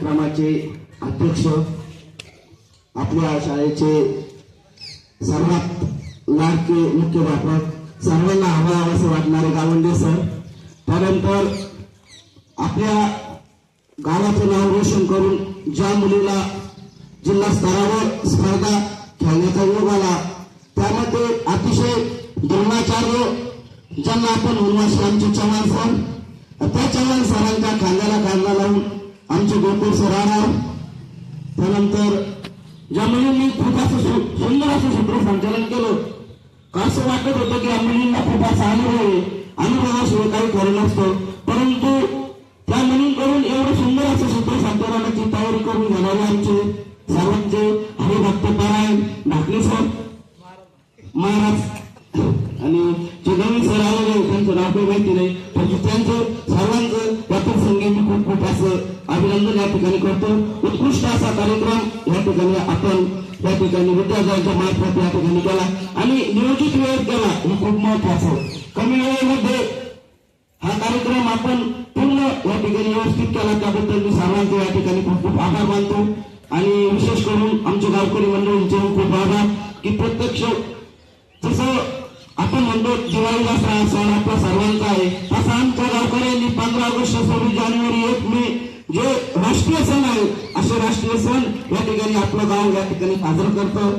क्रमाचे अध्यक्ष आपल्या शाळेचे सर्वात लाडके मुख्याध्यापक सर्वांना हवा असं वाटणारे गावंडे सर. त्यानंतर आपल्या गावाचं नाव रोशन करून ज्या मुलीला जिल्हा स्तरावर स्पर्धा खेळण्याचा योग आला त्यामध्ये अतिशय द्रोणाचार्य ज्यांना आपण म्हणू आमचे चव्हाण सर त्या चव्हाण सरांच्या खांद्याला खांदा लावून आमचे गोकुळ सर राहणार त्यानंतर ज्या मुलींनी खूप असं सुंदर असं सूत्रसंचालन केलं. का असं वाटत होतं की या मुलींना खूप असा अनुभव आहे अनुभवाशिवाय काही खरं नसतं. परंतु त्या मुलींकडून एवढं सुंदर असं सूत्रसंचालनाची तयारी करून घेणारे आमचे सर्वांचे हरिभक्त पारायण ढाकणे सर महाराज आणि जे नवीन सर आलेले त्यांचं नाव काही माहिती नाही पण त्यांचं असं अभिनंदन या ठिकाणी करतो. उत्कृष्ट असा कार्यक्रम या ठिकाणी आपण या ठिकाणी विद्यार्थ्यांच्या मार्फत या ठिकाणी केला. आणि नियोजित वेळेत केला. हे खूप महत्वाचं. कमी वेळेमध्ये हा कार्यक्रम आपण पूर्ण या ठिकाणी व्यवस्थित केला. त्याबद्दल मी सर्वांचे या ठिकाणी खूप खूप आभार मानतो. आणि विशेष करून आमच्या गावकरी मंडळींचे खूप आभार की प्रत्यक्ष आपण म्हणतो दिवाळीला सण सण आपला सर्वांचा आहे. तसा आमच्या गावकऱ्यांनी पंधरा ऑगस्ट सव्वीस म्हणजे जानेवारी एक मे जे राष्ट्रीय सण आहे असे राष्ट्रीय सण या ठिकाणी आपलं गाव या ठिकाणी साजरं करतं.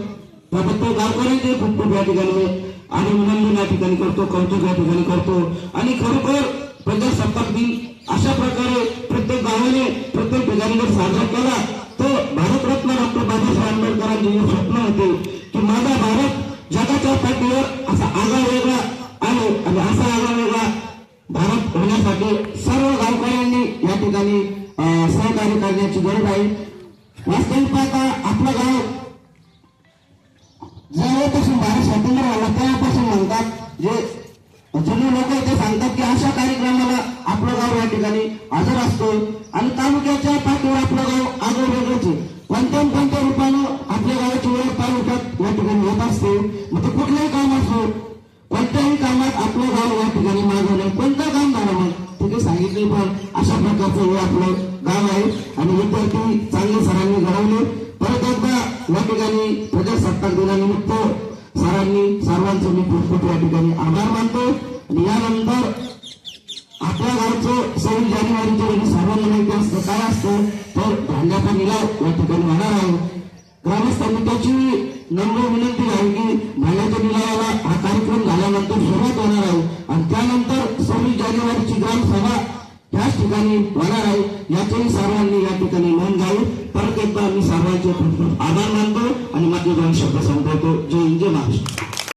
त्याबद्दल गावकऱ्यांचे खूप खूप या ठिकाणी मी अभिनंदन या ठिकाणी करतो कौतुक या ठिकाणी करतो. आणि खरोखर प्रजासत्ताक दिन अशा प्रकारे प्रत्येक गावाने प्रत्येक ठिकाणी जर साजरा केला देशाच्या पाठीवर असा आगळा वेगळा आहे आणि असा आगळा वेगळा. भारत होण्यासाठी सर्व गावकऱ्यांनी या ठिकाणी सहकार्य करण्याची गरज आहे. वास्तविक पाहता आपलं गाव ज्यावेळेपासून भारत स्वतंत्र झाला त्यापासून म्हणतात जे जुने लोक ते सांगतात की अशा कार्यक्रमाला आपलं गाव या ठिकाणी हजर असतो आणि तालुक्याच्या पाठीवर आपलं गाव आगळ वेगळंच असते मग ते कुठलंही काम असो हो. कोणत्याही कामात आपलं गाव या ठिकाणी मागं नाही. कोणतं काम झालं मग ते काही सांगितले पण अशा प्रकारचं हे आपलं गाव आहे. आणि विद्यार्थी चांगले सरांनी घडवले. परत एकदा या ठिकाणी प्रजासत्ताक दिनानिमित्त सरांनी सर्वांचं मी खूप या ठिकाणी आभार मानतो. आणि यानंतर आपल्या गावचं सव्वीस जानेवारीच्या वेळी सर्वांना माहिती असतं काय असतं तर भांड्याचा निलाव या ठिकाणी होणार आहे. ग्रामस्थांनी त्याची सव्वीस ग्रामसभा त्याच ठिकाणी होणार आहे. याचेही सर्वांनी या ठिकाणी नोंद घ्यावी. परत एकदा मी सर्वांचे आभार मानतो आणि माझे दोन शब्द संपवतो. जय हिंद जय महाराष्ट्र.